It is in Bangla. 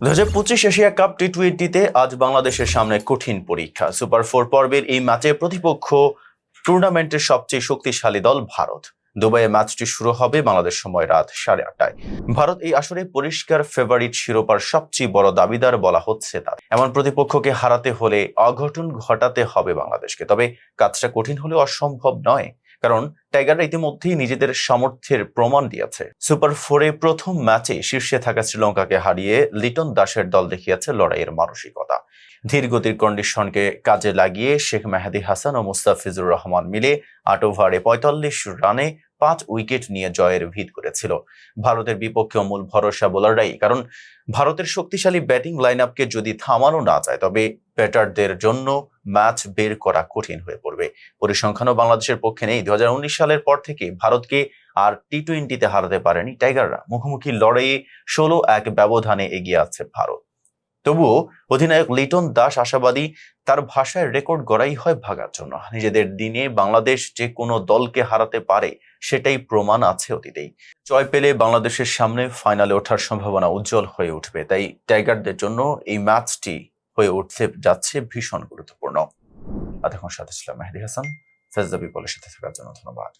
দু হাজার পঁচিশ এশিয়া কাপ টি টোয়েন্টিতে আজ বাংলাদেশের সামনে কঠিন পরীক্ষা। সুপার ফোর পর্বের এই ম্যাচে প্রতিপক্ষ টুর্নামেন্টের সবচেয়ে শক্তিশালী দল ভারত। দুবাইয়ে ম্যাচটি শুরু হবে বাংলাদেশ সময় রাত সাড়ে আটটায়। ভারত এই আসরে পরিষ্কার ফেভারিট শিরোপার সবচেয়ে বড় দাবিদার বলা হচ্ছে তার। এমন প্রতিপক্ষকে হারাতে হলে অঘটন ঘটাতে হবে বাংলাদেশকে। তবে কাজটা কঠিন হলেও অসম্ভব নয়। কারণ টাইগাররা ইতিমধ্যেই নিজেদের সামর্থ্যের প্রমাণ দিয়েছে। সুপার ফোরে প্রথম ম্যাচে শীর্ষে থাকা শ্রীলঙ্কাকে হারিয়ে লিটন দাসের দল দেখিয়েছে লড়াইয়ের মানসিকতা। ধীর গতির কন্ডিশনকে কাজে লাগিয়ে শেখ মেহেদি হাসান ও মুস্তাফিজুর রহমান মিলে আট ওভারে পঁয়তাল্লিশ রানে পাঁচ উইকেট নিয়ে জয়ের ভিত করেছিল। ভারতের বিপক্ষে মূল ভরসা বোলাররাই, কারণ ভারতের শক্তিশালী ব্যাটিং লাইন আপকে যদি থামানো না যায়, তবে ব্যাটারদের জন্য ম্যাচ বের করা কঠিন হয়ে পড়বে। পরিসংখ্যানও বাংলাদেশের পক্ষে নেই। দু হাজার উনিশ সালের পর থেকে ভারতকে আর টি টোয়েন্টিতে হারাতে পারেনি টাইগাররা। মুখোমুখি লড়াইয়ে ষোলো এক ব্যবধানে এগিয়ে আছে ভারত। তবুও অধিনায়ক লিটন দাস আশাবাদী তার ভাষায় রেকর্ড গড়াই হয় ভাগার জন্য। নিজেদের দিনে বাংলাদেশ যে কোনো দলকে হারাতে পারে, সেটাই প্রমাণ আছে অতীতেই। জয় পেলে বাংলাদেশের সামনে ফাইনালে ওঠার সম্ভাবনা উজ্জ্বল হয়ে উঠবে, তাই টাইগারদের জন্য এই ম্যাচটি হয়ে উঠতে যাচ্ছে ভীষণ গুরুত্বপূর্ণ। এতক্ষণ সাথে ছিলাম মেহেদি হাসান ফেজদা বিপলের সাথে থাকার জন্য ধন্যবাদ।